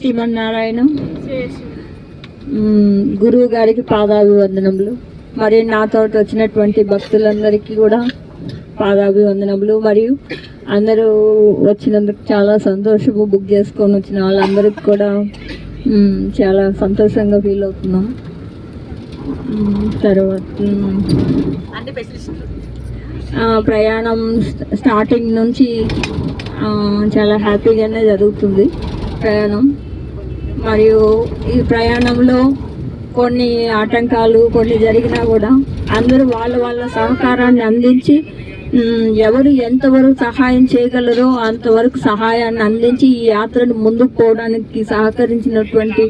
శ్రీమన్నారాయణ. గురువు గారికి పాదాభివందనములు. మరి నాతో వచ్చినటువంటి భక్తులందరికీ కూడా పాదాభివందనములు. మరియు అందరూ వచ్చినందుకు చాలా సంతోషము. బుక్ చేసుకొని వచ్చిన వాళ్ళందరికీ కూడా చాలా సంతోషంగా ఫీల్ అవుతున్నాం. తర్వాత ప్రయాణం స్ట్- స్టార్టింగ్ నుంచి చాలా హ్యాపీగానే జరుగుతుంది ప్రయాణం. మరియు ఈ ప్రయాణంలో కొన్ని ఆటంకాలు కొన్ని జరిగినా కూడా అందరూ వాళ్ళ వాళ్ళ సహకారాన్ని అందించి ఎవరు ఎంతవరకు సహాయం చేయగలరో అంతవరకు సహాయాన్ని అందించి ఈ యాత్రను ముందుకు పోవడానికి సహకరించినటువంటి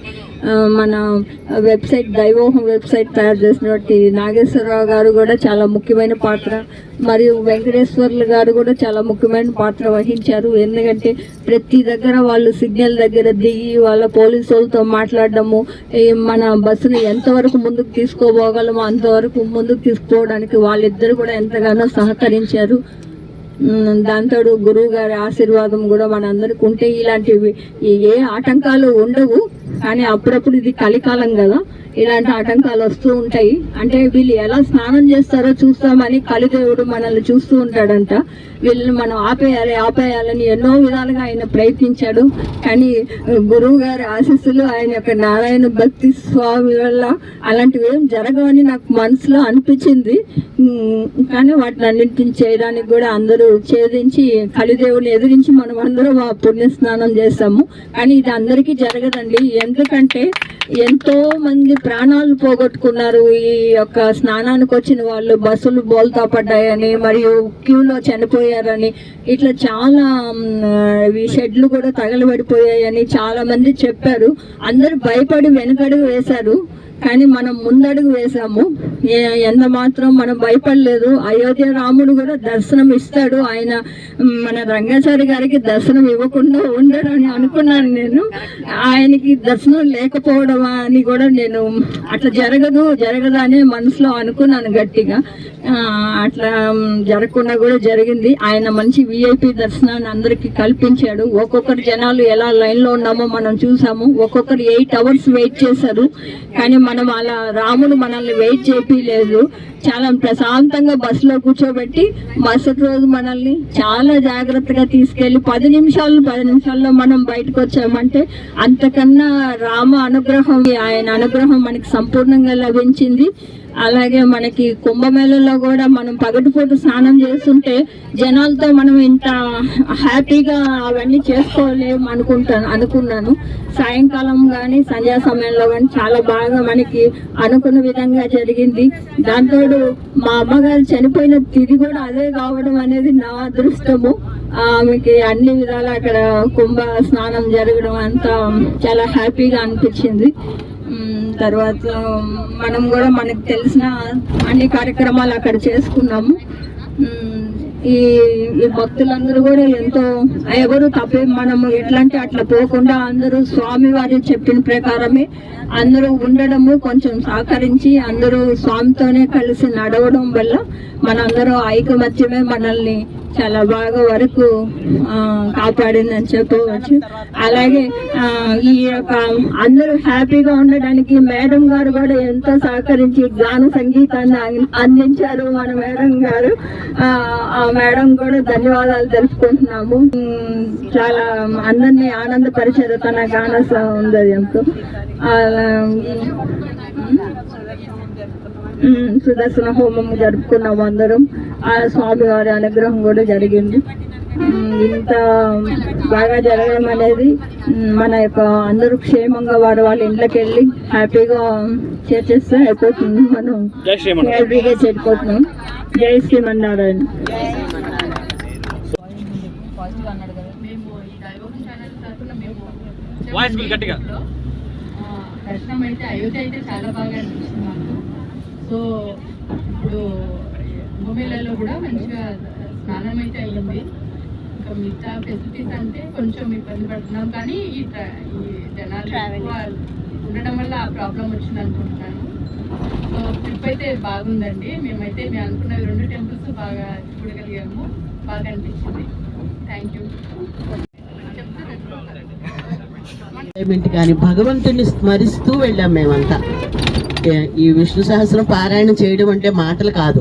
మన వెబ్సైట్ దైవోహం వెబ్సైట్ తయారు చేసినటువంటి నాగేశ్వరరావు గారు కూడా చాలా ముఖ్యమైన పాత్ర. మరియు వెంకటేశ్వర్లు గారు కూడా చాలా ముఖ్యమైన పాత్ర వహించారు. ఎందుకంటే ప్రతి దగ్గర వాళ్ళు సిగ్నల్ దగ్గర దిగి వాళ్ళ పోలీసు వాళ్ళతో మాట్లాడడము మన బస్సును ఎంతవరకు ముందుకు తీసుకోపోగలమో అంతవరకు ముందుకు తీసుకోవడానికి వాళ్ళిద్దరు కూడా ఎంతగానో సహకరించారు. దాంతోడు దాంతో గురువు గారి ఆశీర్వాదం కూడా మనందరికి ఉంటే ఇలాంటివి ఏ ఆటంకాలు ఉండవు. కానీ అప్పుడప్పుడు ఇది కలికాలం కదా. ఇలాంటి ఆటంకాలు వస్తూ ఉంటాయి. అంటే వీళ్ళు ఎలా స్నానం చేస్తారో చూస్తామని కలిదేవుడు మనల్ని చూస్తూ ఉంటాడంట. వీళ్ళని మనం ఆపేయాలి ఆపేయాలని ఎన్నో విధాలుగా ఆయన ప్రయత్నించాడు. కానీ గురువు గారి ఆశీస్సులు ఆయన యొక్క నారాయణ భక్తి స్వామి వల్ల అలాంటివి ఏం జరగవని నాకు మనసులో అనిపించింది. కానీ వాటిని అన్నింటిని చేయడానికి కూడా అందరూ ఛేదించి కలిదేవుని ఎదిరించి మనం అందరం ఆ పుణ్య స్నానం చేస్తాము. కానీ ఇది అందరికీ జరగదండి. ఎందుకంటే ఎంతో మంది ప్రాణాలు పోగొట్టుకున్నారు ఈ యొక్క స్నానానికి వచ్చిన వాళ్ళు బస్సులు బోల్తా పడ్డాయని మరియు క్యూలో చనిపోయారని ఇట్లా చాలా ఈ షెడ్లు కూడా తగలబడిపోయాయని చాలా మంది చెప్పారు. అందరూ భయపడి వెనకడుగు వేశారు. కానీ మనం ముందడుగు వేశాము. ఏ- ఎంత మాత్రం మనం భయపడలేదు. అయోధ్య రాముడు కూడా దర్శనం ఇస్తాడు. ఆయన మన రంగాచారి గారికి దర్శనం ఇవ్వకుండా ఉండడు అని అనుకున్నాను నేను. ఆయనకి దర్శనం లేకపోవడం అని కూడా నేను అట్లా జరగదు జరగదు అనే మనసులో అనుకున్నాను గట్టిగా. అట్లా జరగకుండా కూడా జరిగింది. ఆయన మంచి విఐపి దర్శనాన్ని అందరికీ కల్పించాడు. ఒక్కొక్కరు జనాలు ఎలా లైన్లో ఉన్నామో మనం చూసాము. ఒక్కొక్కరు ఎయిట్ అవర్స్ వెయిట్ చేశారు. కానీ మనం అలా రాముడు మనల్ని వెయిట్ చేయలేదు చాలా ప్రశాంతంగా బస్సులో కూర్చోబెట్టి మరుసటి రోజు మనల్ని చాలా జాగ్రత్తగా తీసుకెళ్ళి పది నిమిషాలు పది నిమిషాల్లో మనం బయటకు వచ్చామంటే అంతకన్నా రామ అనుగ్రహం ఆయన అనుగ్రహం మనకి సంపూర్ణంగా లభించింది. అలాగే మనకి కుంభమేళలో కూడా మనం పగటిపూట స్నానం చేస్తుంటే జనాలతో మనం ఇంత హ్యాపీగా అవన్నీ చేసుకోలేము అనుకుంటాను అనుకున్నాను. సాయంకాలం కానీ సంధ్యా సమయంలో కానీ చాలా బాగా మనకి అనుకున్న విధంగా జరిగింది. దాంతో మా అమ్మగారు చనిపోయిన తిది కూడా అదే కావడం అనేది నా అదృష్టము. ఆమెకి అన్ని విధాలు అక్కడ కుంభ స్నానం జరగడం అంతా చాలా హ్యాపీగా అనిపించింది. తర్వాత మనం కూడా మనకు తెలిసిన అన్ని కార్యక్రమాలు అక్కడ చేసుకున్నాము. ఈ ఈ భక్తులందరూ కూడా ఎంతో ఎవరు తప్పే మనము ఎట్లంటే అట్లా పోకుండా అందరూ స్వామి వారి చెప్పిన ప్రకారమే అందరూ ఉండడము కొంచెం సహకరించి అందరూ స్వామితోనే కలిసి నడవడం వల్ల మనందరూ ఐకమత్యమే మనల్ని చాలా బాగా వరకు కాపాడిందని చెప్పవచ్చు. అలాగే ఆ, ఈ యొక్క అందరూ హ్యాపీగా ఉండడానికి మేడం గారు కూడా ఎంతో సహకరించి గాన సంగీతాన్ని అందించారు మన మేడం గారు. ఆ మేడం కూడా ధన్యవాదాలు తెలుపుకుంటున్నాము ఉమ్, చాలా అందరినీ ఆనందపరిచారు తన గాన సౌందర్యంతో అలా, ఉమ్, సుదర్శన హోమం జరుపుకున్నాము అందరం. ఆ స్వామి వారి అనుగ్రహం కూడా జరిగింది. ఇంత బాగా జరగడం అనేది మన యొక్క అందరూ క్షేమంగా వారు వాళ్ళ ఇంట్లోకి వెళ్ళి హ్యాపీగా చేసేస్తే అయిపోతుంది. మనం హ్యాపీగా చెడిపోతున్నాం జై శ్రీమన్నారాయణ మేము ఈ దైవోహం ఛానల్ తరఫున మేము వాయిస్ బిల్ గట్టిగా. దర్శనం అయితే అయోధ్య అయితే చాలా బాగా అనిపిస్తుంది మాకు. సో ఇప్పుడు భూమిలలో కూడా మంచిగా స్నానం అయితే అయ్యింది ఇంకా మిగతా ఫెసిలిటీస్ అంటే కొంచెం ఇబ్బంది పడుతున్నాం. కానీ ఈ జనాలు ఉండడం వల్ల ఆ ప్రాబ్లం వచ్చింది అనుకుంటున్నాను. సో ట్రిప్ అయితే బాగుందండి. మేమైతే మేము అనుకున్న రెండు టెంపుల్స్ బాగా చూడగలిగాము. బాగా అనిపించింది. థ్యాంక్ యూ చెప్తారా కానీ భగవంతుని స్మరిస్తూ వెళ్ళాం మేమంతా. ఈ విష్ణు సహస్రం పారాయణ చేయడం అంటే మాటలు కాదు.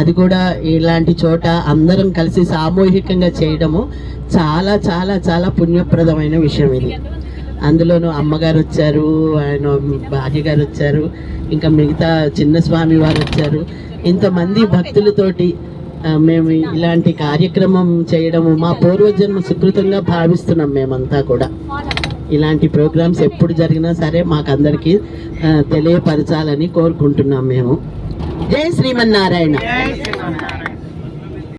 అది కూడా ఇలాంటి చోట అందరం కలిసి సామూహికంగా చేయడము చాలా చాలా చాలా పుణ్యప్రదమైన విషయం ఇది. అందులోనూ అమ్మగారు వచ్చారు ఆయన భార్య గారు వచ్చారు ఇంకా మిగతా చిన్న స్వామి వారు వచ్చారు. ఇంతమంది భక్తులతోటి మేము ఇలాంటి కార్యక్రమం చేయడము మా పూర్వజన్మ సుకృతంగా భావిస్తున్నాం మేమంతా కూడా. ఇలాంటి ప్రోగ్రామ్స్ ఎప్పుడు జరిగినా సరే మాకందరికీ తెలియపరచాలని కోరుకుంటున్నాం మేము. జై శ్రీమన్నారాయణ.